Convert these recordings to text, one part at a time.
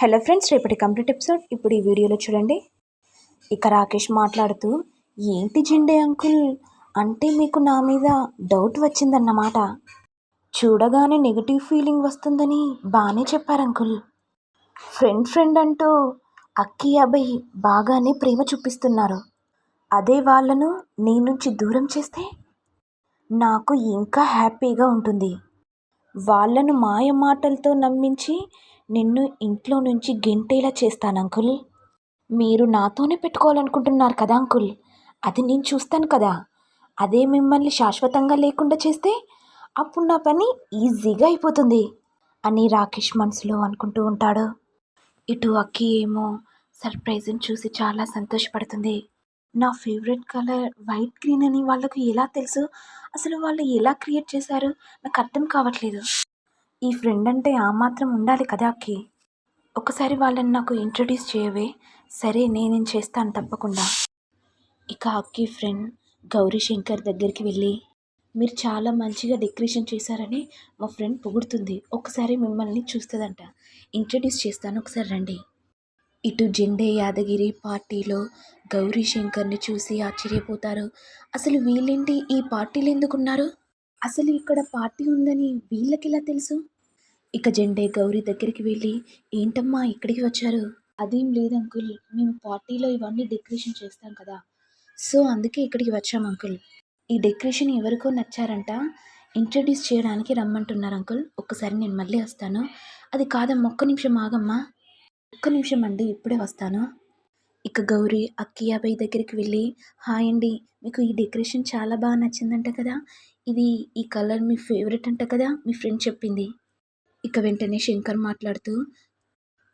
Hello friends రేపటి complete episode ఇప్పుడు ఈ వీడియోలో చూడండి. ఇక రాకేష్ మాట్లాడుతూ ఏంటి జిండే అంకుల్? అంటే మీకు నా మీద డౌట్ వచ్చిందన్నమాట. చూడగానే నెగిటివ్ ఫీలింగ్ వస్తుందని బాగానే చెప్పారు అంకుల్. ఫ్రెండ్ ఫ్రెండ్ అంటూ అక్కి అబ్బాయి బాగానే ప్రేమ చూపిస్తున్నారు. అదే వాళ్ళను నీ నుంచి దూరం చేస్తే నాకు ఇంకా హ్యాపీగా ఉంటుంది. వాళ్ళను మాయ మాటలతో నమ్మించి నిన్ను ఇంట్లో నుంచి గెంటేలా చేస్తాను అంకుల్. మీరు నాతోనే పెట్టుకోవాలనుకుంటున్నారు కదా అంకుల్. అది నేను చూస్తాను కదా. అదే మిమ్మల్ని శాశ్వతంగా లేకుండా చేస్తే అప్పుడు నా పని ఈజీగా అయిపోతుంది అని రాకేష్ మనసులో అనుకుంటూ ఉంటాడు. ఇటు అక్కి ఏమో సర్ప్రైజ్ని చూసి చాలా సంతోషపడుతుంది. నా ఫేవరెట్ కలర్ వైట్ గ్రీన్ అని వాళ్ళకు ఎలా తెలుసు? అసలు వాళ్ళు ఎలా క్రియేట్ చేశారు? నాకు అర్థం కావట్లేదు. ఈ ఫ్రెండ్ అంటే ఆ మాత్రం ఉండాలి కదా అక్కి? ఒకసారి వాళ్ళని నాకు ఇంట్రడ్యూస్ చేయవే. సరే నేనేం చేస్తాను తప్పకుండా. ఇక అక్కి ఫ్రెండ్ గౌరీ శంకర్ దగ్గరికి వెళ్ళి మీరు చాలా మంచిగా డెకరేషన్ చేశారని మా ఫ్రెండ్ పొగుడుతుంది. ఒకసారి మిమ్మల్ని చూస్తుందంట. ఇంట్రడ్యూస్ చేస్తాను. ఒకసారి రండి. ఇటు జెండే యాదగిరి పార్టీలో గౌరీ శంకర్ని చూసి ఆశ్చర్యపోతారు. అసలు వీళ్ళేంటి? ఈ పార్టీలు ఎందుకున్నారు? అసలు ఇక్కడ పార్టీ ఉందని వీళ్ళకి ఎలా తెలుసు? ఇక జెండే గౌరీ దగ్గరికి వెళ్ళి ఏంటమ్మా ఇక్కడికి వచ్చారు? అదేం లేదు అంకుల్. మేము పార్టీలో ఇవన్నీ డెకరేషన్ చేస్తాం కదా. సో అందుకే ఇక్కడికి వచ్చాం అంకుల్. ఈ డెకరేషన్ ఎవరికో నచ్చారంట. ఇంట్రడ్యూస్ చేయడానికి రమ్మంటున్నారు అంకుల్. ఒక్కసారి నేను మళ్ళీ వస్తాను. అది కాదమ్మా. ఒక్క నిమిషం ఆగమ్మా. ఒక్క నిమిషం అండి. ఇప్పుడే వస్తాను. ఇక గౌరీ అక్కియాబాయి దగ్గరికి వెళ్ళి హాయ్ అండి మీకు ఈ డెకరేషన్ చాలా బాగా నచ్చిందంట కదా? ఇది ఈ కలర్ మీ ఫేవరెట్ అంట కదా? మీ ఫ్రెండ్ చెప్పింది. ఇక వెంటనే శంకర్ మాట్లాడుతూ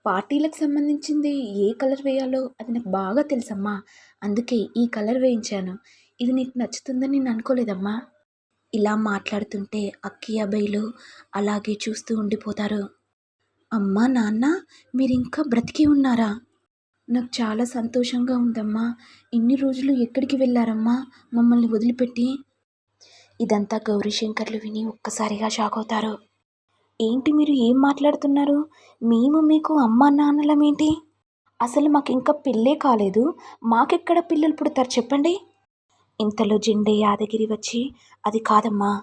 పార్టీలకు సంబంధించింది ఏ కలర్ వేయాలో అది నాకు బాగా తెలుసమ్మా. అందుకే ఈ కలర్ వేయించాను. ఇది నీకు నచ్చుతుందని నేను అనుకోలేదమ్మా. ఇలా మాట్లాడుతుంటే అక్కి అబ్బాయిలు అలాగే చూస్తూ ఉండిపోతారు. అమ్మా నాన్న మీరు ఇంకా బ్రతికి ఉన్నారా? నాకు చాలా సంతోషంగా ఉందమ్మా. ఇన్ని రోజులు ఎక్కడికి వెళ్ళారమ్మా? మమ్మల్ని వదిలిపెట్టి. ఇదంతా గౌరీశంకర్లు విని ఒక్కసారిగా షాక్ అవుతారు. ఏంటి మీరు ఏం మాట్లాడుతున్నారు? మేము మీకు అమ్మా నాన్నలమేంటి? అసలు మాకు ఇంకా పెళ్ళే కాలేదు. మాకెక్కడ పిల్లలు పుడతారు చెప్పండి? ఇంతలో జెండే యాదగిరి వచ్చి అది కాదమ్మా.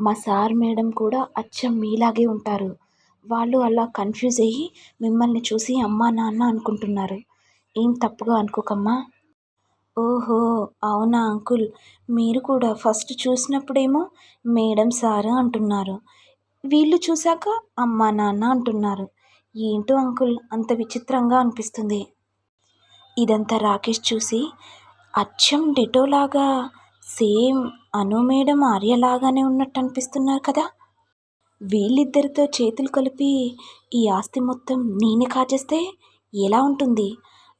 మా సార్ మేడం కూడా అచ్చం మీలాగే ఉంటారు. వాళ్ళు అలా కన్ఫ్యూజ్ అయ్యి మిమ్మల్ని చూసి అమ్మా నాన్న అనుకుంటున్నారు. ఏం తప్పుగా అనుకోకమ్మా? ఓహో అవునా అంకుల్? మీరు కూడా ఫస్ట్ చూసినప్పుడేమో మేడం సార్ అంటున్నారు. వీళ్ళు చూశాక అమ్మా నాన్న అంటున్నారు. ఏంటో అంకుల్ అంత విచిత్రంగా అనిపిస్తుంది. ఇదంతా రాకేష్ చూసి అచ్చం డెటోలాగా సేమ్ అను మేడం ఆర్యలాగానే ఉన్నట్టు అనిపిస్తున్నారు కదా? వీళ్ళిద్దరితో చేతులు కలిపి ఈ ఆస్తి మొత్తం నేనే కాజేస్తే ఎలా ఉంటుంది?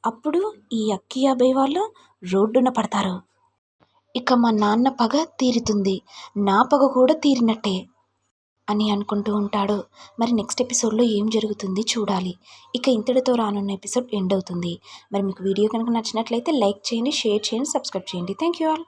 అప్పుడు ఈ అక్కి అబ్బాయి వాళ్ళు రోడ్డున పడతారు. ఇక మా నాన్న పగ తీరుతుంది. నా పగ కూడా తీరినట్టే అని అనుకుంటూ ఉంటాడు. మరి నెక్స్ట్ ఎపిసోడ్లో ఏం జరుగుతుంది చూడాలి. ఇక ఇంతటితో రానున్న ఎపిసోడ్ ఎండ్ అవుతుంది. మరి మీకు వీడియో కనుక నచ్చినట్లయితే లైక్ చేయండి షేర్ చేయండి సబ్స్క్రైబ్ చేయండి. Thank you all.